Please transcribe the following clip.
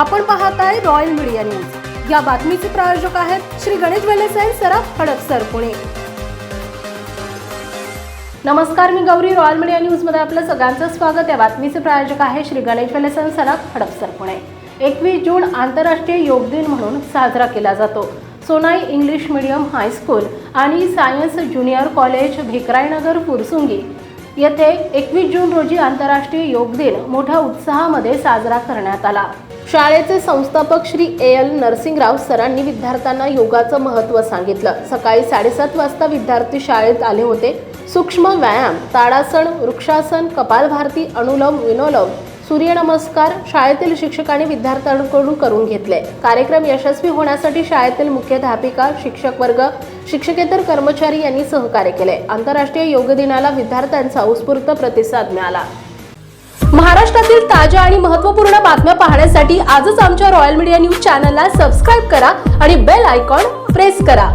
आपण पाहत आहे रॉयल मीडिया न्यूज या बातमीचे प्रायोजक आहेत श्री गणेश वेलेसाई अँड सराफ हडपसर पुणे. नमस्कार मी गौरी. रॉयल मीडिया न्यूजमध्ये आपलं सगळ्यांचं स्वागत. या बातमीचे प्रायोजक आहे श्री गणेश वेलेसन सराफ हडपसर पुणे. एकवीस जून आंतरराष्ट्रीय योग दिन म्हणून साजरा केला जातो. Sonai English medium high school आणि science junior college Bhekrainagar Fursungi येथे एकवीस जून रोजी आंतरराष्ट्रीय योग दिन मोठ्या उत्साहामध्ये साजरा करण्यात आला. शाळेचे संस्थापक श्री ए एल नरसिंगराव सरांनी विद्यार्थ्यांना योगाचं महत्त्व सांगितलं. सकाळी साडेसात वाजता विद्यार्थी शाळेत आले होते. सूक्ष्म व्यायाम ताडासन वृक्षासन कपालभारती अनुलोम विनोलोम सूर्यनमस्कार शाळेतील शिक्षकांनी विद्यार्थ्यांकडून करून घेतले. कार्यक्रम यशस्वी होण्यासाठी शाळेतील मुख्याध्यापिका शिक्षक वर्ग शिक्षकेतर कर्मचारी यांनी सहकार्य केले. आंतरराष्ट्रीय योग दिनाला विद्यार्थ्यांचा उत्स्फूर्त प्रतिसाद मिळाला. महाराष्ट्रातील ताज्या आणि महत्त्वपूर्ण बातम्या पाहण्यासाठी आजच आमच्या रॉयल मीडिया न्यूज चॅनलला सबस्क्राईब करा आणि बेल आयकॉन प्रेस करा.